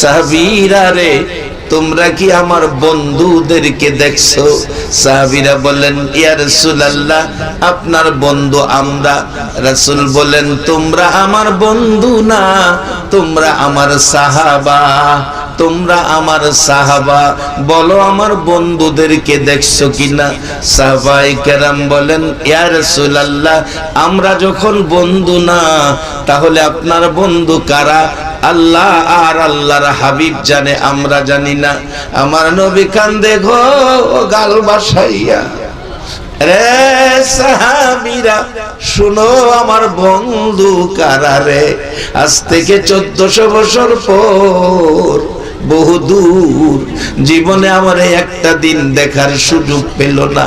সাহাবীরা রে, তোমরা কি আমার বন্ধুদেরকে দেখছ? সাহাবীরা বলেন ইয়া রাসূলুল্লাহ, আপনার বন্ধু আমরা। রাসূল বলেন তোমরা আমার বন্ধু না, তোমরা আমার সাহাবা। তোমরা আমার সাহাবা, বলো আমার বন্ধুদেরকে দেখছ কিনা? সাহাবাই কেরাম বলেন ইয়া রাসূলুল্লাহ, আমরা যখন বন্ধু না, তাহলে আপনার বন্ধু কারা? আল্লাহ আর আল্লাহর হাবিব জানে, আমরা জানি না। আমার নবী কান্দে গো গাল বাসাইয়া। রে সাহাবিরা, শুনো আমার বন্ধু কারারে আজ থেকে চোদ্দশো বছর পর বহু দূর জীবনে আমার একটা দিন দেখার সুযোগ পেল না।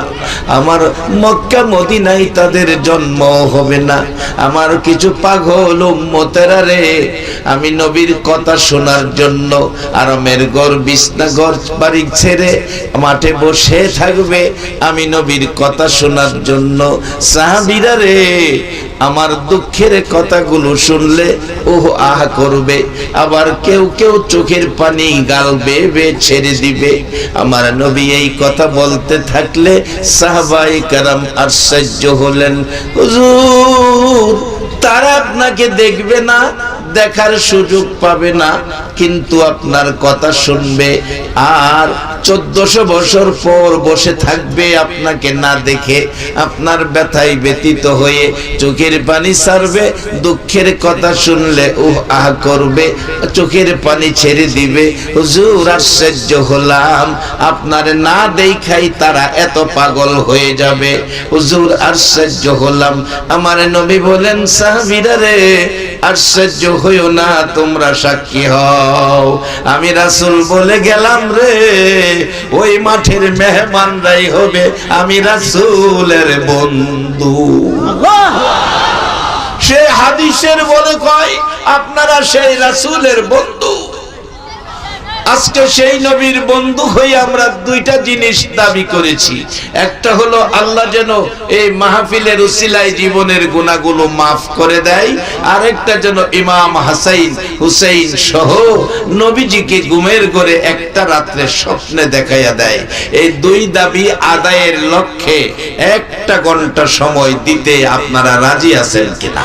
আমার মক্কা মদিনায় তাদের জন্ম হবে না। আমার কিছু পাগল উম্মতেরা রে, আমি নবীর কথা শোনার জন্য আরামের ঘর, বিছনা ঘর, বাড়ি ছেড়ে মাঠে বসে থাকবে। আমি নবীর কথা শোনার জন্য সাহাবিরা রে, আমার দুঃখের কথাগুলো শুনলে ও আহ করবে। আবার কেউ কেউ চোখের পানি গাল বেবে ছেড়ে দিবে। আমার নবী এই কথা বলতে থাকলে সাহাবাই কারাম আশ্চর্য হলেন। হুজুর, তারা আপনাকে দেখবে না? দেখার সুযোগ পাবে না, কিন্তু আপনার কথা শুনবে। আর চোদ্দশো বছর পর বসে থাকবে আপনাকে না দেখে, আপনার ব্যথায় ব্যতীত হয়ে চোখের পানি ছাড়বে দুঃখের কথা শুনলে ও আহ করবে, চোখের পানি ছেড়ে দিবে। হুজুর, আশ্চর্য হলাম, আপনার না দেখাই তারা এত পাগল হয়ে যাবে। হুজুর, আশ্চর্য হলাম, আমার নবী বলেন, সাহাবিরা রে, আশ্চর্য হইও না, তোমরা সাক্ষী হও। আমি রাসুল বলে গেলাম রে, ওই মাঠের মেহমানরাই হবে আমি রাসুলের বন্ধু। সে হাদিসের বলে কয়, আপনারা সেই রাসুলের বন্ধু। আজকে সেই নবীর বন্ধু হয়ে আমরা দুইটা জিনিস দাবি করেছি। একটা হলো আল্লাহ যেন এই মাহফিলের উসিলায় জীবনের গুণাগুলো মাফ করে দেয় আরেকটা যেন ইমাম হাসাইন, হুসাইন সহ নবীজিকে গুমের করে একটা রাত্রে স্বপ্নে দেখাইয়া দেয়। এই দুই দাবি আদায়ের লক্ষ্যে একটা ঘণ্টা সময় দিতে আপনারা রাজি আছেন কিনা?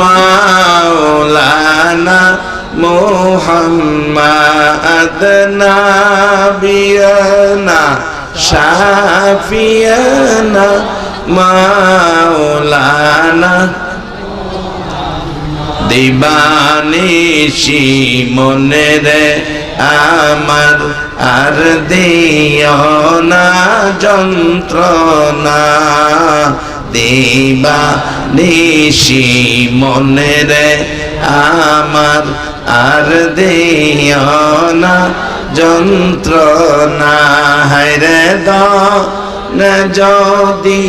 মাওলানা মোহাম্মদ নাবিয়ানা শাফিয়ানা মাওলানা। দিবানিশি মনে রে আমার আর দিও না যন্ত্রণা। দিবা নিশি মনে রে, আমার আর দিও না যন্ত্রণা। হায়রে দন, যদি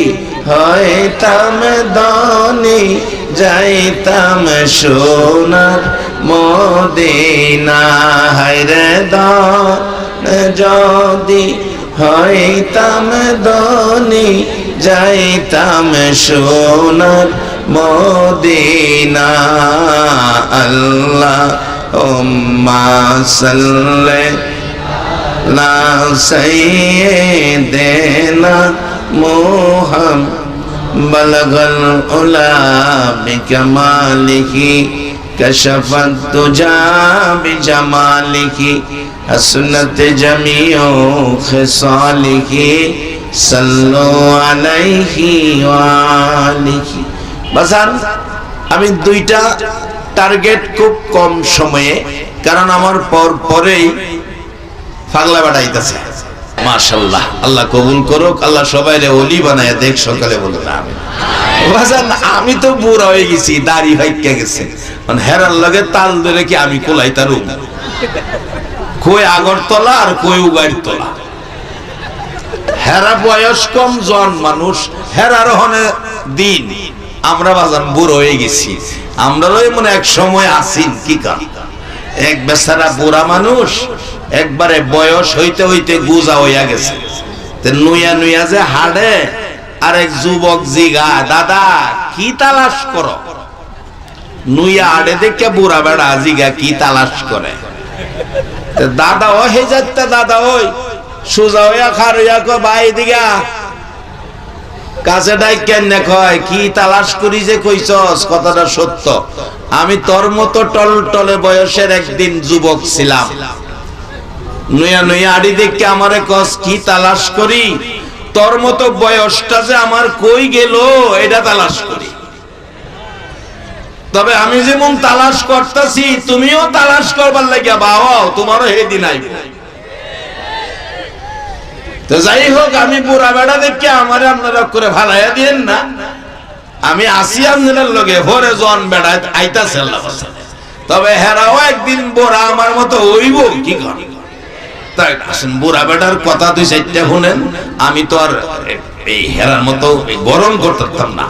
হইতাম দনি যাইতাম সোনার মদিনা। হায়রে দন, যদি হইতাম দনি যাইতাম সোনার মদিনা। আল্লাহ উম্মা সাল্লে লা সাইয়্যিদিনা মুহাম বলগল উলা বিকামালিহি কশফত তুজা বিজামালিহি হসনত জমিও খসালিহি সাল্লু আলাইহি ওয়ালিহি বাজার, আমি দুইটা টার্গেট খুব কম সময়ে, কারণ আমার পর পরেই পাগলা বেড়াইতেছে। মাশাল্লাহ আল্লাহ কবুল করুক, আল্লাহ সবাই রে অলি বানায় দেখ, সকালে বলুন আমি। আমি তো বুড়া হয়ে গেছি, দাড়ি হাইকা গেছে। মানে হেরার লগে তাল ধরে কি আমি কোলাই তার কই আগরতলা আর কই উগাইর তলা হেরা বয়স কম, জন মানুষ, হেরার হনে দিন। আমরা বাজান বুড়ো হয়ে গেছি। আমরা মনে এক সময় আসিন, কি কারণ? এক বেচারা বুড়া মানুষ, একবারে বয়স হইতে হইতে গুজা হইয়া গেছে। নুইয়া নুইয়া যে হাড়ে আর এক যুবক জিগা দাদা, কি তালাশ করো? নুইয়া হাড়ে দেখে বুড়া বেড়া জিগা কি তালাশ করে? দাদা, ও হে যাচ্ছে দাদা, ওই, সোজা হইয়া খার হইয়া কো ভাই দিগা কাছে ডাই কেন কয়? কি তালাশ করি যে কইছস? কথাটা সত্য। আমি তোর মতো টল টলে বয়সের একদিন যুবক ছিলাম। নুয়া নুয়া আড়ি দেখে আমারে কস, কি তালাশ করি? তোর মতো বয়সটা যে আমার কই গেল? এটা তালাশ করি। তবে আমি যেমন তালাশ করতেছি, তুমিও তালাশ করবার লাগিয়া বাবা তোমারও হেদিন আইব। তো যাই হোক, আমি বুড়া বেড়া দেখে আমারে আপনারা করে ভালাইয়া দিয়েন না। আমি আসি আপনাদের লগে ভরে জন বেড়া আইতাছে তবে হেরাও একদিন বোরা আমার মতো হইব, কি কর? তাই আসেন, বুড়া বেটার কথা চারটা শুনেন। আমি তো আর এই হেরার মতো গরম করতাম না।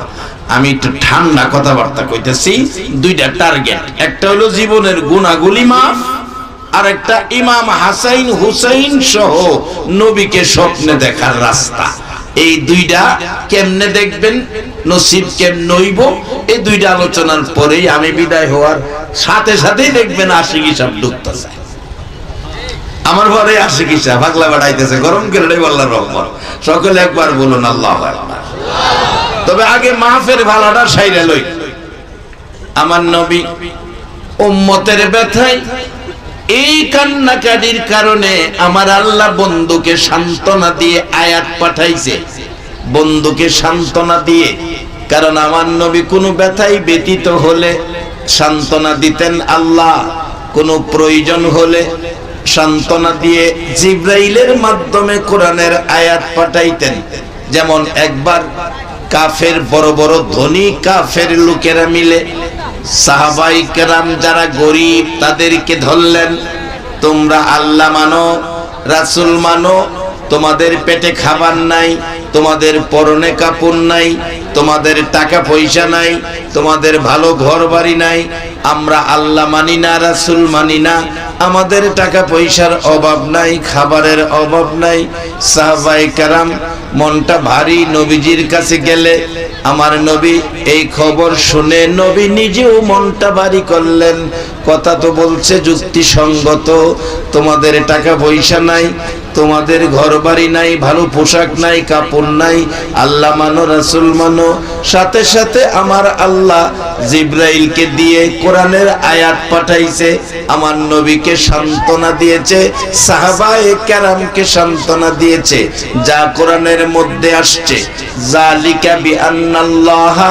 আমি একটু ঠান্ডা কথাবার্তা কইতেছি, দুইটা টার্গেট একটা হলো জীবনের গুণাগুলি মাফ আর একটা ইমাম হাসাইন হুসাইন সহ নবীকে স্বপ্নে দেখার রাস্তা। এই দুইটা কেমনে দেখবেন? নসিব কেমন হইব? এই দুইটা আলোচনার পরেই আমি বিদায় হওয়ার সাথে সাথেই দেখবেন আশিক হিসাব ঢুকতেছে আমার ঘরে আসে কিসা পাগলা বাড়াইতেছে, গরম করে আল্লাহর রহমত। সকলে একবার বলুন, আল্লাহ তবে আগে মাহফের ভালাটা সাইরা লই। আমার নবী উম্মতের ব্যথায় এই কান্নাকাটির কারণে আমার আল্লাহ বন্ধুকে সান্ত্বনা দিয়ে আয়াত পাঠাইছে। বন্ধুকে সান্ত্বনা দিয়ে, কারণ আমার নবী কোনো ব্যথায় ব্যতীত হলে সান্ত্বনা দিতেন আল্লাহ, কোনো প্রয়োজন হলে সান্ত্বনা দিয়ে জিব্রাইলের মাধ্যমে কোরআনের আয়াত পাঠাইতেন। যেমন একবার কাফের বড় বড় ধনী কাফের লোকেরা মিলে সাহাবাই কেরাম যারা গরিব, তাদেরকে ধরলেন, তোমরা আল্লাহ মানো, রাসুল মানো, তোমাদের পেটে খাবার নাই, তোমাদের পরনে কাপড় নাই, তোমাদের টাকা পয়সা নাই, তোমাদের ভালো ঘর বাড়ি নাই, আমরা আল্লাহ মানি না, রাসুল মানি না, আমাদের টাকা পয়সার অভাব নাই, খাবারের অভাব নাই। সাহাবাই কারাম মনটা ভারী, নবীজির কাছে গেলে, আমার নবী এই খবর শুনে নবী নিজেও মনটা ভারী করলেন। কথা তো বলছে যুক্তিসঙ্গত। তোমাদের টাকা পয়সা নাই। তোমাদের ঘর বাড়ি নাই, ভালো পোশাক নাই, কাপড় নাই, আল্লাহ মানো, রাসুল মানো। সাথে সাথে আমার আল্লাহ জিব্রাইলকে দিয়ে কোরআনের আয়াত পাঠাইছে, আমার নবীকে সান্ত্বনা দিয়েছে, সাহাবায়ে কেরামকে সান্ত্বনা দিয়েছে, যা কোরআনের মধ্যে আসছে। জালিকা বি বিআন্নাল্লাহা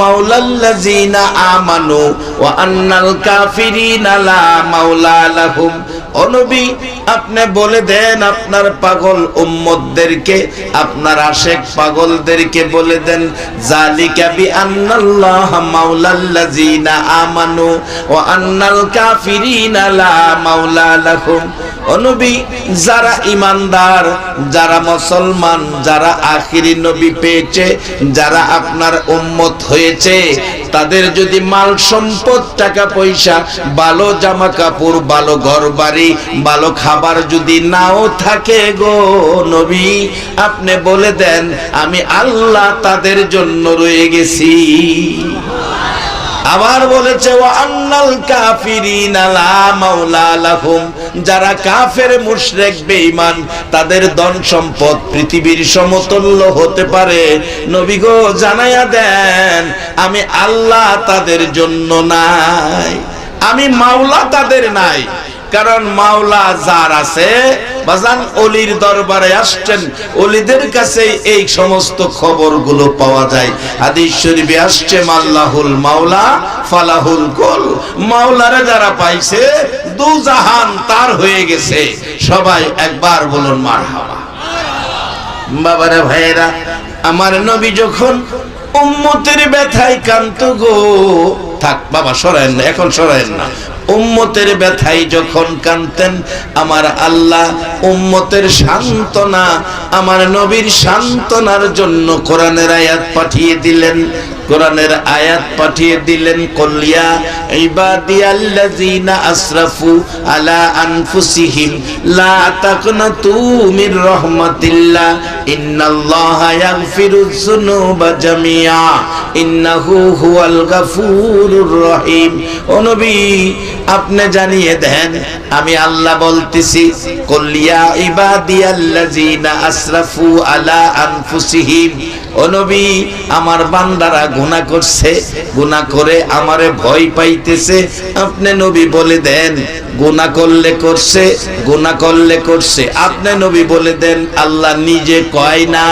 মাওলাল্লাযিনা আমানু ওয়া আন্নাল কাফিরিনা লা মাওলা লাহুম। ও নবী, আপনি বলে দেন আপনার পাগল উম্মতদেরকে, আপনার আশেক পাগলদেরকে বলে দেন, জালিকা বিআন্নাল্লাহ মাওলাল্লাযিনা আমানু ওয়া আন্নাল কাফিরিনা লা লাহুম। ও নবী, যারা ইমানদার যারা মুসলমান, যারা আখিরি নবী পেয়েছে, যারা আপনার উম্মত হয়েছে তাদের যদি মাল, সম্পদ, টাকা, পয়সা, ভালো জামা কাপড় ভালো ঘর বাড়ি ভালো খাবার যদি নাও থাকে গো নবী, আপনি বলে দেন, আমি আল্লাহ তাদের জন্য রয়ে গেছি। আবার বলেছে ও আন্নাল কাফিরিনা মাওলা লাহুম। যারা কাফের মুশরিক, বেঈমান, তাদের ধন সম্পদ পৃথিবীর সমতুল্য হতে পারে। নবী গো, জানাইয়া দেন, আমি আল্লাহ তাদের জন্য নাই, আমি মাওলা তাদের নাই। কারণ মাওলা যার আছে, বাজান অলির দরবারে আসছেন, অলিদের কাছে এই সমস্ত খবরগুলো পাওয়া যায়। হাদিস শরীফে আসছে, মাল্লাহুল মাওলা, ফালাহুল কুল। মাওলারে যারা পাইছে, দু জাহান তার হয়ে গেছে। সবাই একবার বলুন, মারহাবা। বাবারে ভাইয়েরা, আমার নবী যখন উম্মতের ব্যথায় কান্ত গো, থাক বাবা, সরায়েন না, এখন সরায়েন না। উম্মতের ব্যথায় যখন কানতেন, আমার আল্লাহ উম্মতের সান্ত্বনা, আমার নবীর সান্ত্বনার জন্য কোরআনের আয়াত পাঠিয়ে দিলেন। কোরআনের আয়াত পাঠিয়ে দিলেন কলিয়া ইবাদিয়াল্লাযিনা আসরাফু আলা আনফুসিহিম, লা তাকনাতু মির রাহমাতিল্লাহ আপনি জানিয়ে দেন, আমি আল্লাহ বলতেছি কলিয়া ইবাদিয়াল্লাযিনা আসরাফু আলা আনফুসিহিম। ও আমার বান্দারা গুনাহ করছে, গুনাহ করে আমারে ভয় পাইতেছে। আপনি নবী বলে দেন, গুনাহ করলে করছে, গুনাহ করলে করছে। আপনি নবী বলে দেন, আল্লাহ নিজে কয় না?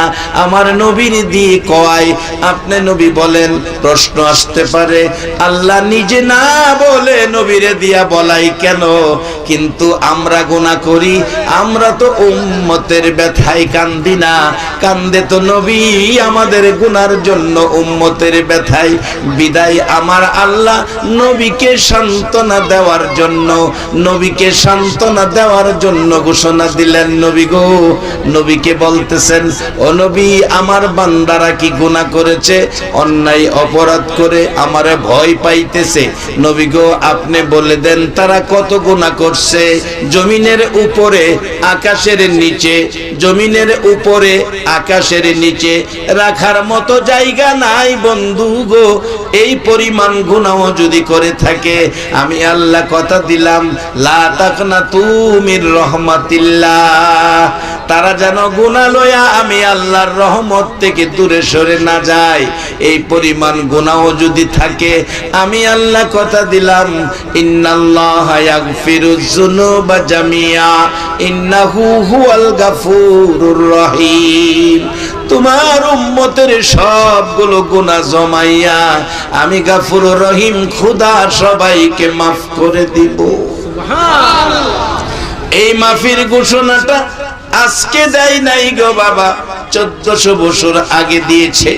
আমার নবীর দিয়ে কয়? আপনি নবী বলেন, প্রশ্ন আসতে পারে। আল্লাহ নিজে না বলে নবীরে দিয়া বলাই কেন? কিন্তু আমরা গুনাহ করি, আমরা তো উম্মতের ব্যথায় কান্দি না। কান্দে তো নবী আমাদের গুনার জন্য উম্মতের ব্যথায়। বিদায় আমার আল্লাহ নবীকে সান্ত্বনা দেওয়ার জন্য, নবীকে সান্ত্বনা দেওয়ার জন্য ঘোষণা দিলেন, নবী গো, নবীকে বলতেছেন ও নবী, আমার বান্দারা কি গুনাহ করেছে? অন্যায়, অপরাধ করে আমারে ভয় পাইতেছে। নবী গো, আপনি বলে দেন, তারা কত গুনাহ করছে? জমিনের উপরে, আকাশের নিচে, জমিনের উপরে, আকাশের নিচে, রাখার মতো জায়গা নাই বন্ধু গো। এই পরিমাণ গুনাহ যদি করে থাকে, আমি আল্লাহ কথা দিলাম, লা তাকনা তুমির রহমাতিল্লাহ। তারা যেন গুনাহ লয়া আমি আল্লাহর রহমত থেকে দূরে সরে না যায় এই পরিমাণ গুনাহ যদি থাকে আমি আল্লাহ কথা দিলাম রহিম। তোমার উম্মতের সবগুলো গুনাহ জমাইয়া আমি গাফুরুর রহিম খোদা সবাইকে মাফ করে দিব। এই মাফির ঘোষণাটা আজকে দেয় নাই গো বাবা। চোদ্দশো বছর আগে দিয়েছে।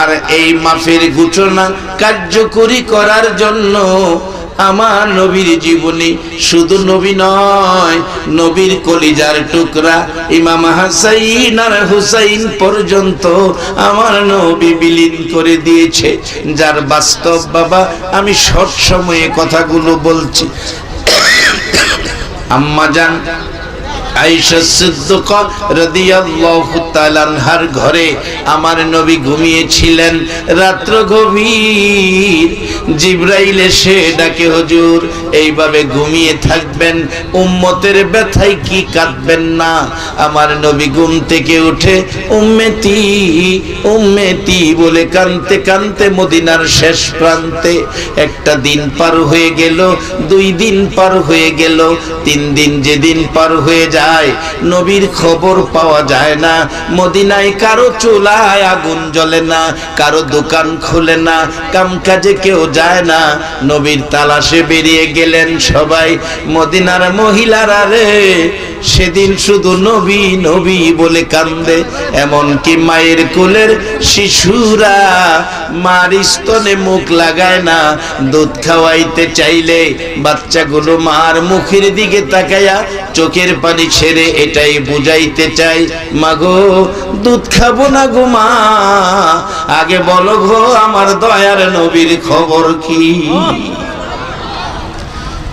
আর এই মাফের ঘোষণা কার্যকরী করার জন্য আমার নবীর জীবনী শুধু নবী নয়, নবীর কলিজার টুকরা ইমাম হাসাইন আর হুসাইন পর্যন্ত আমার নবী বিলীন করে দিয়েছে। যার বাস্তব বাবা, আমি সব সময়ে কথাগুলো বলছি। আম্মা জান আয়েশা সিদ্দিকা রাদিয়াল্লাহু তাআলা আনহার ঘরে আমার নবী ঘুমিয়েছিলেন। রাত্র গভীর। জিবরাইল এসে ডাকে, হুজুর, এইভাবে ঘুমিয়ে থাকবেন? উম্মতের ব্যথায় কি কাঁদবেন না? আমার নবী ঘুম থেকে উঠে, উম্মেতি উম্মেতি বলে কানতে কানতে মদিনার শেষ প্রান্তে একটা দিন পার হয়ে গেল, দুই দিন পার হয়ে গেল, তিন দিন যেদিন পার হয়ে যায় নবীর খবর পাওয়া যায় না। মদিনায় কারও চুলায় আগুন জ্বলে না, কারও দোকান খুলে না কামকাজে কেউ যায় না। নবীর তালাশে বেরিয়ে গেলেন সবাই, মদিনার মহিলারা রে সেদিন শুধু নবী নবী বলে কান্দে এমনকি মায়ের কোলের শিশুরা মার স্তনে মুখ লাগায় না। দুধ খাওয়াইতে চাইলে বাচ্চাগুলো মার মুখের দিকে তাকায়া চোখের পানি ছেড়ে এটাই বুঝাইতে চাই। মাগো দুধ খাব না গো মা। আগে বলো গো আমার দয়ার নবীর খবর কি?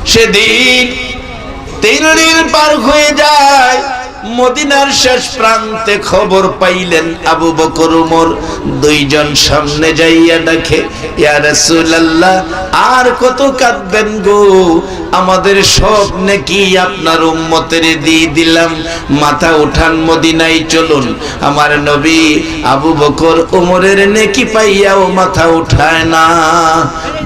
সেদিন পার হয়ে যায়। মদিনার শেষ প্রান্তে খবর পাইলেন আবু বকর উমর। দুইজন সামনে যাইয়া ডাকে, ইয়া রাসূলুল্লাহ, আর কত কাঁদবেন গো? আমাদের সব নাকি আপনার উম্মতের দিয়ে দিলাম। মাথা উঠান মদিনায় চলুন। আমার নবী আবু বকর উমরের নেকি পাইয়াও মাথা উঠায় না।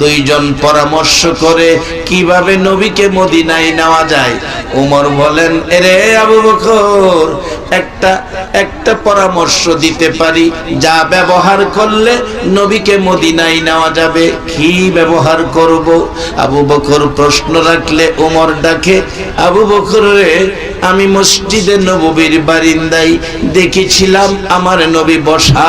দুইজন পরামর্শ করে কীভাবে নবীকে মদিনায় নেওয়া যায়। উমর বলেন, এরে আবু বকর, একটা একটা পরামর্শ দিতে পারি। যা ব্যবহার করলে নবীকে মদিনায় নেওয়া যাবে। কি ব্যবহার করব? আবু বকর প্রশ্ন রাখলে উমর ডাকে, আবু বকর রে আমি মসজিদে নবীর বারিন্দাই দেখেছিলাম আমার নবী বসা।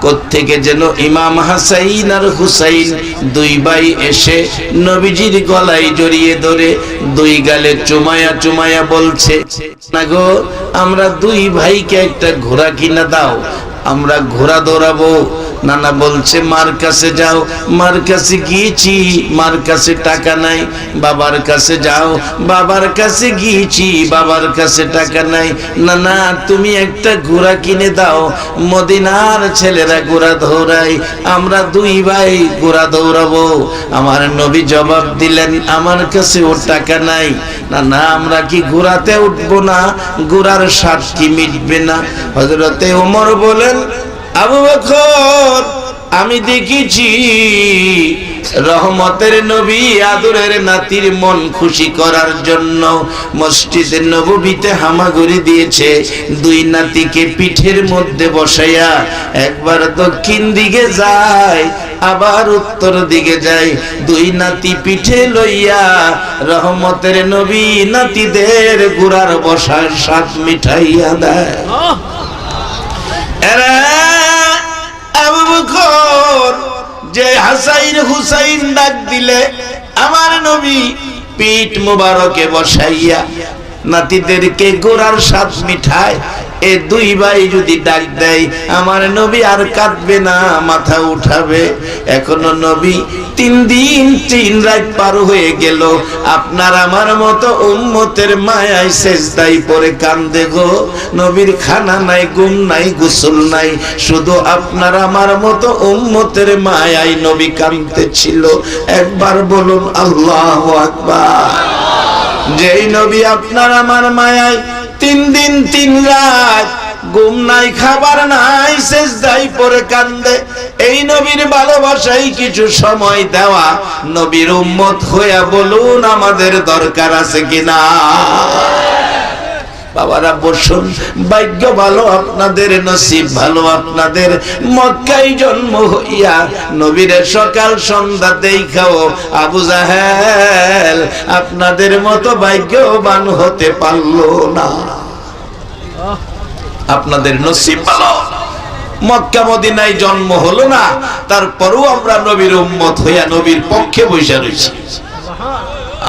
কোত্থেকে যেন ইমাম হাসাইন আর হুসাইন দুই ভাই এসে নবীজির গলায় জড়িয়ে ধরে দুই গালে চুমায়া চুমায়া বলছে না গো আমরা দুই ভাইকে একটা ঘোড়া কিনা দাও আমরা ঘোড়া দৌড়াবো। নানা বলছে, মার কাছে যাও। মার কাছে গিয়েছি, মার কাছে টাকা নাই। বাবার কাছে যাও। বাবার কাছে গিয়েছি, বাবার কাছে টাকা নাই। নানা, তুমি একটা ঘোড়া কিনে দাও। মদিনার ছেলেরা ঘোড়া দৌড়াই আমরা দুই ভাই ঘোড়া দৌড়াবো। আমার নবী জবাব দিলেন, আমার কাছে ওর টাকা নাই। না না আমরা কি ঘোড়াতে উঠবো না? ঘোড়ার স্বাদ কি মিটবে না? হজরতে ওমর বলেন আবু বকর, আমি দেখেছি রহমতের নবী, আদরের নাতির মন খুশি করার জন্য মসজিদের নবীতে হামাগুড়ি দিয়েছে। দুই নাতিকে পিঠের মধ্যে বসাইয়া একবার দক্ষিণ দিকে যায়, আবার উত্তর দিকে যায়। দুই নাতি পিঠে লইয়া রহমতের নবী নাতিদের গুড়ার বসার সাত মিঠাইয়া দেয়। আবু বকর, যে হাসাইন হুসাইন ডাক দিলে আমার নবী পিঠ মুবারকে বসাইয়া নাতিদেরকে গোড়ার সাত মিঠায় এ দুই ভাই যদি ডাক দেয়, আমার নবী আর কাঁদবে না, মাথা উঠাবে। এখনও নবী তিন দিন, তিন রাত পার হয়ে গেল। আপনার আমার মতো উম্মতের মায়ায় শেষদাই পরে কান্দে গো। নবীর খানা নাই গুম নাই, গোসল নাই। শুধু আপনার আমার মতো উম্মতের মায়ায় নবী কান্দতে ছিল। একবার বলুন, আল্লাহ আকবার। যেই নবী আপনার আমার মায়ায় তিন দিন, তিন রাত। ঘুম নাই, খাবার নাই শেষ দাই পরে কান্দে। এই নবীর ভালোবাসাই কিছু সময় দেওয়া। নবীর উম্মত হইয়া বলুন, আমাদের দরকার আছে কিনা? বাবারা বসুন, ভাগ্য ভালো আপনাদের, নসিব ভালো আপনাদের। মক্কাই জন্ম হইয়া নবীরে সকাল সন্ধ্যা দেখাও আবু জাহেল আপনাদের মতো ভাগ্যবান হতে পারল না। আপনাদের নসিব ভালো। মক্কা মদিনায় জন্ম হলো না, তারপরও আমরা নবীর উম্মত হইয়া নবীর পক্ষে বসে রয়েছি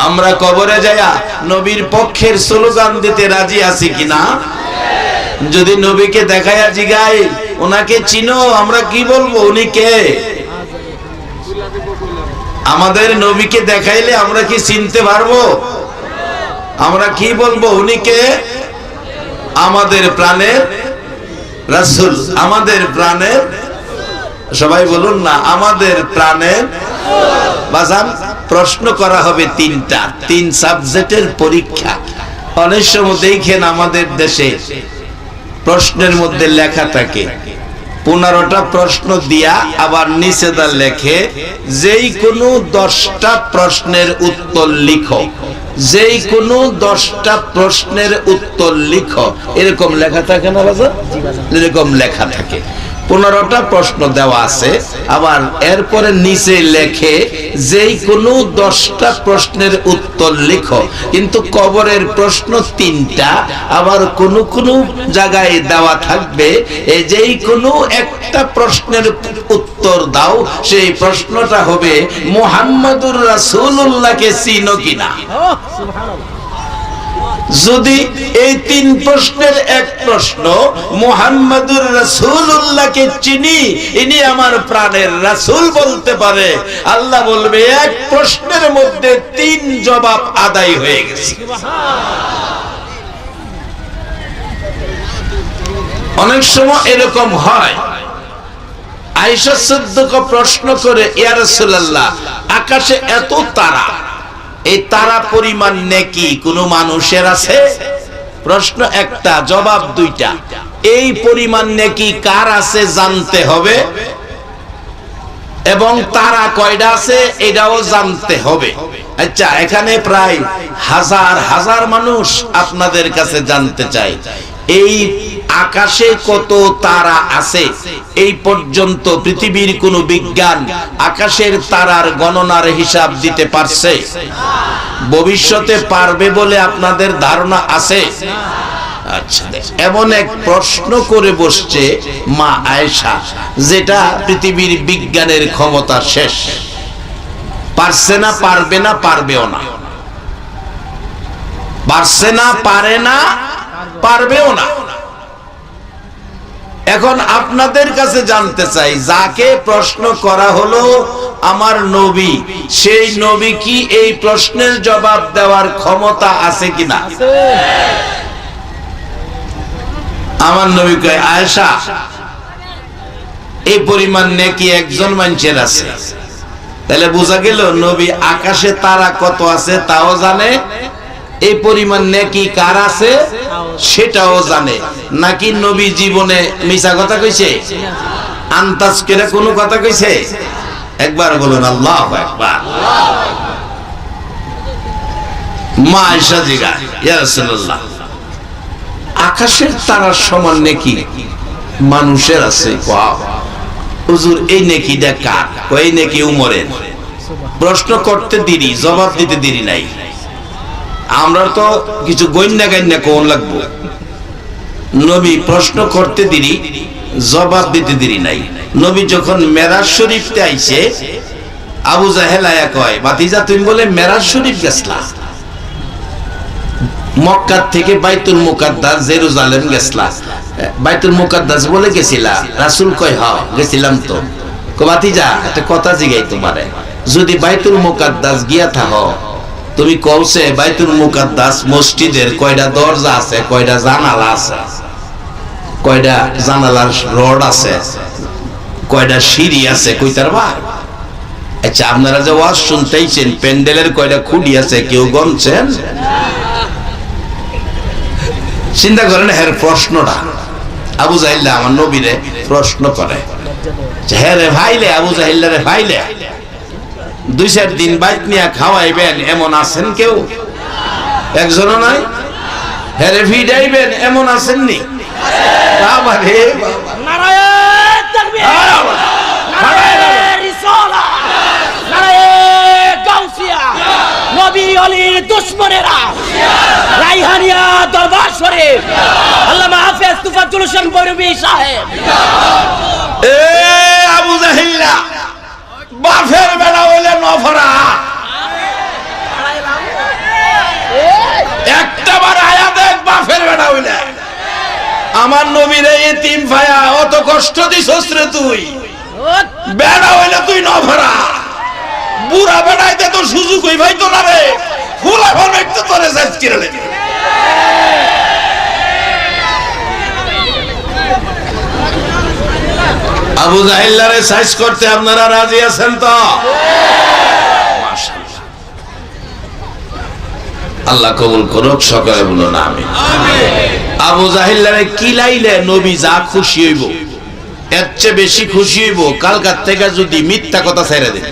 আমরা কবরে যায়া নবীর পক্ষের স্লোগান দিতে রাজি আছি কিনা? যদি নবীকে দেখায়া জিগাই, ওনাকে চিনো, আমরা কি বলব? উনি কে? আমাদের নবীকে দেখাইলে আমরা কি চিনতে পারব? আমরা কি বলব? উনি কে? আমাদের প্রাণের রাসূল, আমাদের প্রাণের সবাই বলুন না, আমাদের প্রাণের বাজান, প্রশ্ন করা হবে তিনটা, তিন সাবজেক্টের পরীক্ষা। অনেক সময় দেখেন আমাদের দেশে প্রশ্নের মধ্যে লেখা থাকে, পনেরোটা প্রশ্ন দিয়া আবার নিচেদা লেখে, যেই কোনো দশটা প্রশ্নের উত্তর লিখো, যেই কোনো দশটা প্রশ্নের উত্তর লিখো, এরকম লেখা থাকে না বাজার এরকম লেখা থাকে। পনেরোটা প্রশ্ন দেওয়া আছে। আবার এরপরে নিচে লেখে, যেই কোনো দশটা প্রশ্নের উত্তর লিখো। কিন্তু কবরের প্রশ্ন তিনটা, আবার কোন কোন জায়গায় দেওয়া থাকবে যেই কোনো একটা প্রশ্নের উত্তর দাও, সেই প্রশ্নটা হবে, মোহাম্মদুর রাসূলুল্লাহকে চিনো কিনা? যদি এই তিন প্রশ্নের এক প্রশ্ন মোহাম্মদুর রাসূলুল্লাহকে চিনি, ইনি আমার প্রাণের রাসূল বলতে পারে। আল্লাহ বলবে, এক প্রশ্নের মধ্যে তিন জবাব আদায় হয়ে গেছে। অনেক সময় এরকম হয়, আয়েশা সিদ্দিকা প্রশ্ন করে, ইয়া রাসূলুল্লাহ, আকাশে এত তারা। এই তারা পরিমাণ নেকি কোন মানুষের আছে? প্রশ্ন একটা, জবাব দুইটা। এই পরিমাণ নেকি কার আছে জানতে হবে? এবং তারা কয়টা আছে এটাও জানতে হবে। আচ্ছা এখানে প্রায় হাজার হাজার মানুষ আপনাদের কাছে জানতে চাই এই আকাশে কত তারা আছে, এই পর্যন্ত পৃথিবীর কোন বিজ্ঞান আকাশের তারার গণনার হিসাব দিতে পারছে। ভবিষ্যতে পারবে বলে আপনাদের ধারণা আছে? আচ্ছা এমন এক প্রশ্ন করে বসছে মা আয়েশা, যেটা পৃথিবীর বিজ্ঞানের ক্ষমতা শেষ। পারছে না, পারবে না, পারবেও না। পারছে না, পারে না, পারবেও না। এখন আপনাদের কাছে জানতে চাই, যাকে প্রশ্ন করা হলো আমার নবী, সেই নবী কি এই প্রশ্নের জবাব দেওয়ার ক্ষমতা আছে কিনা? আমার নবী কয়, আয়েশা, এই পরিমাণ নেকি একজন মানুষের আছে। তাহলে বোঝা গেল, নবী আকাশে তারা কত আছে, তাও জানে? এই পরিমাণ নেকি কার আছে? সেটাও জানে। নাকি নবী জীবনে মিছা কথা কইছে? আন্তাজ করে কোনো কথা কইছে? একবার বলুন, আল্লাহ একবার আকাশের তারার সমান নেকি? মানুষের আছে এই নেকিটা কার? এই নেকি উমরের? প্রশ্ন করতে দেরি, জবাব দিতে দেরি নাই। আমরা তো কিছু গণ্যা গান্যা কোন লাগবো? নবী প্রশ্ন করতে দেরি, জবাব দিতে দেরি নাই। নবী যখন মেরাজ শরীফতে আইছে, আবু জাহেল আয়া কয় বাতিজা তুমি বলে মেরাজ শরীফ গেছলা? মক্কার থেকে বাইতুল মুকাদ্দাস জেরুজালেম গেছলা। বাইতুল মুকাদ্দাস বলে গেছিলা, রাসূল কয়, হ, গেছিলাম তো। কবাতিজা একটা কথা জিগাই তোমারে। যদি বাইতুল মুকাদ্দাস গিয়া থাকো তুমি কওছে বাইতুল মুকাদ্দাস মসজিদের কয়টা দরজা আছে, কয়টা জানালা আছে? কয়টা জানালার রড আছে? কয়টা সিঁড়ি আছে? কইতার বা আচ্ছা আপনারা যে ওয়াজ শুনতেইছেন, প্যান্ডেলের কয়টা খুঁড়ি আছে, কেউ গনছেন? চিন্তা করেন হ্যাঁ প্রশ্নটা। আবু জাহিল্লা আমার নবীরে প্রশ্ন করে। হ্যাঁ রে ভাইলে, আবু জাহিল্লা রে ভাইলে। দুই চার দিন বাইক নিয়ে খাওয়াইবেন এমন আছেন কেউ? একজনও নাই? হ্যাঁ রে ভিড়াইবেন এমন আছেননি? দুশমনেরা। রাইহানিয়া দরবার শরীফ। আল্লামা হাফেজ হোসেন বৈরবী সাহেব। এ আবু জাহিল্লা। বাফের বেলা হইলে নফরা। একটা বার আয়া দেখ বাফের বেলা হইলে। আমার নবীরে এতিম ভায়া অত কষ্ট দিছস রে তুই। বেড়া হইলে তুই নফরা। বুড়া বেড়াইতে তো সুযোগ হই ভাই তো না রে। ফুলা ফল একটু তোরে সাইজ কিনে আবু জাহিল্লারে সাইজ করতে আপনারা রাজি আছেন তো? আল্লাহ কবুল করুক সকলে বলুন আমি আবু জাহিল্লারে কি লাইলে নবী যা খুশি হইব এর চেয়ে বেশি খুশি হইব কালকার থেকে যদি মিথ্যা কথা ছেড়ে দেয়।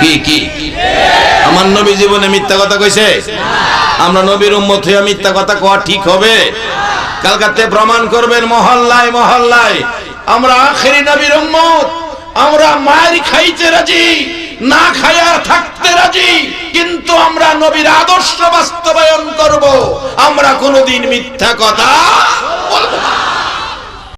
কি কি? আমার নবী জীবনে মিথ্যা কথা কইছে? আমরা নবীর উম্মত হইয়া মিথ্যা কথা কোয়া ঠিক হবে? কালকাতে প্রমাণ করবেন মহল্লায় মহল্লায়। আমরা আখেরি নবীর উম্মত। আমরা মায়ের খাইতে রাজি, না খায়া থাকতে রাজি। কিন্তু আমরা নবীর আদর্শ বাস্তবায়ন করব। আমরা কোনোদিন মিথ্যা কথা বলব না।